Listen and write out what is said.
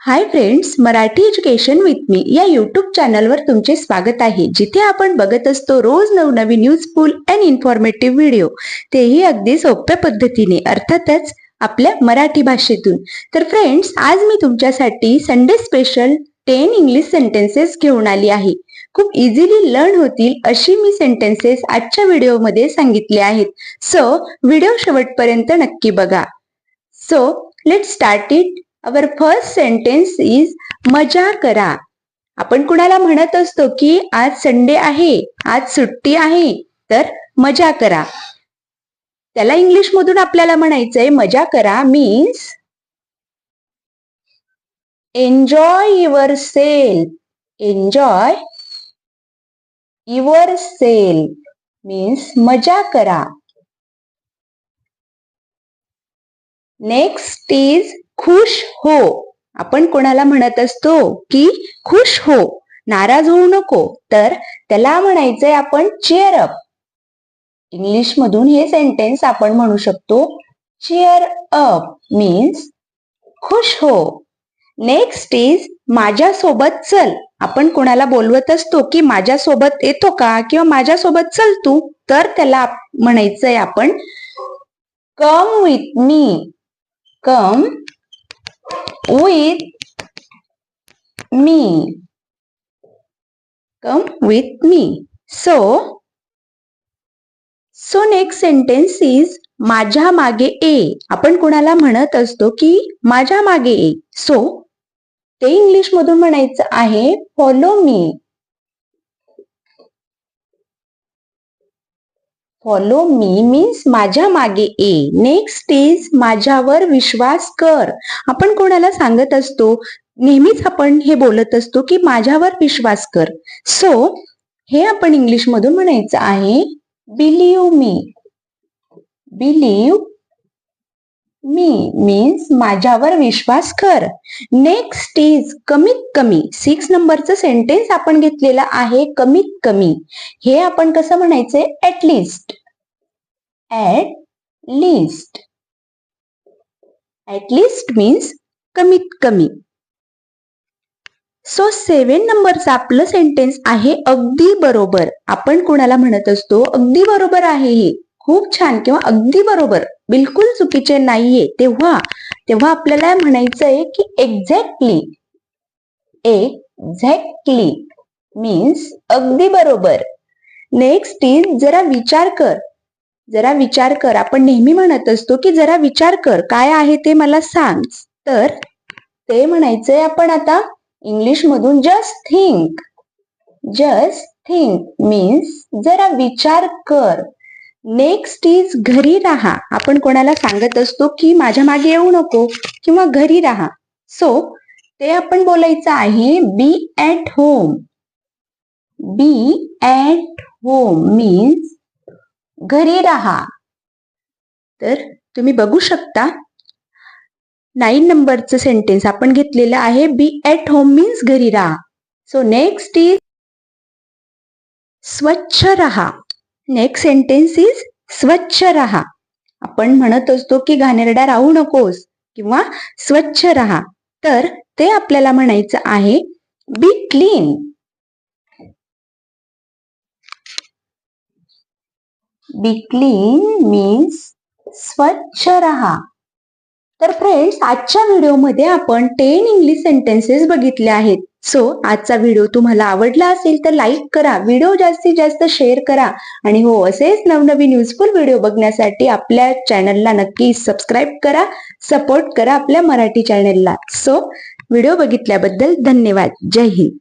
Hi friends Marathi education with मी या YouTube चॅनलवर तुमचे स्वागत आहे. जिथे आपण बघत असतो रोज नवनवीन न्यूजफुल अँड इन्फॉर्मेटिव्ह व्हिडिओ तेही अगदी सोप्या पद्धतीने अर्थातच आपल्या मराठी भाषेतून. तर फ्रेंड्स आज मी तुमच्यासाठी Sunday special ten English sentences घेऊन आली आहे. खूप इझिली लर्न होतील अशी मी सेंटेन्सेस आजच्या व्हिडिओमध्ये सांगितले आहेत. सो व्हिडिओ शेवटपर्यंत नक्की बघा. So let start it our first sentence is मजा करा. आपण कुणाला म्हणत असतो की आज संडे आहे आज सुट्टी आहे तर मजा करा. त्याला इंग्लिश मधून आपल्याला म्हणायचंय मजा करा means enjoy your self enjoy your self means मजा करा. नेक्स्ट इज खुश हो. आपण कोणाला म्हणत असतो की खुश हो. नाराज होऊ नको. तर त्याला म्हणायचंय आपण चेअर अप इंग्लिश मधून हे सेंटेन्स आपण म्हणू शकतो चेअर अप मीन्स खुश हो. नेक्स्ट इज माझ्यासोबत चल. आपण कोणाला बोलवत असतो की माझ्यासोबत येतो का किंवा माझ्यासोबत चल तू? तर त्याला म्हणायचंय आपण come with me come with me. Come with me. So, so next sentence is माझ्या मागे ए आपण कोणाला म्हणत असतो की माझ्या मागे ए सो ते इंग्लिश मधून म्हणायचं आहे follow me follow me means माझ्या मागे ए नेक्स्ट इज माझ्यावर विश्वास कर. आपण कोणाला सांगत असतो नेहमीच आपण हे बोलत असतो की माझ्यावर विश्वास कर. सो हे आपण इंग्लिश मधून म्हणायचं आहे believe me believe me means माझ्यावर विश्वास कर. नेक्स्ट इज कमीत कमी. सिक्स नंबरचं सेंटेन्स आपण घेतलेलं आहे कमीत कमी. हे आपण कसं म्हणायचंय? At least at least at least means कमीत कमी. सो सेवन नंबरचं आपलं सेंटेन्स आहे अगदी बरोबर. आपण कोणाला म्हणत असतो अगदी बरोबर आहे हे. खूप छान. किंवा अगदी बरोबर. बिलकुल चुकीचे नाहीये. तेव्हा तेव्हा आपल्याला म्हणायचं आहे की एक्झॅक्टली एक्झॅक्टली मीन्स अगदी बरोबर. नेक्स्ट इज जरा विचार कर. जरा विचार कर. आपण नेहमी म्हणत असतो की जरा विचार कर. काय आहे ते मला सांग. तर ते म्हणायचंय आपण आता इंग्लिश मधून just think just think means जरा विचार कर. नेक्स्ट इज घरी राहा. आपण कोणाला सांगत असतो की माझ्या मागे येऊ नको किंवा घरी राहा. सो ते आपण बोलायचं आहे be at home be at home means घरी राहा. तर तुम्ही बघू शकता नाईन नंबरचं सेंटेन्स आपण घेतलेलं आहे बी ॲट होम मीन्स घरी राहा. सो नेक्स्ट इज स्वच्छ राहा. नेक्स्ट सेंटेन्स इज स्वच्छ राहा. आपण म्हणत असतो की घाणेरडा राहू नकोस किंवा स्वच्छ राहा. तर ते आपल्याला म्हणायचं आहे be clean be clean means स्वच्छ रहा. तर फ्रेंड्स आजच्या व्हिडिओमध्ये आपण टेन इंग्लिश सेंटेन्सेस बघितले आहेत. सो आजचा व्हिडिओ तुम्हाला आवडला असेल तर लाईक करा व्हिडिओ जास्तीत जास्त शेअर करा. आणि हो असेच नवनवीन युजफुल व्हिडिओ बघण्यासाठी आपल्या चॅनलला नक्की सबस्क्राईब करा सपोर्ट करा आपल्या मराठी चॅनलला सो व्हिडिओ बघितल्याबद्दल धन्यवाद. जय हिंद.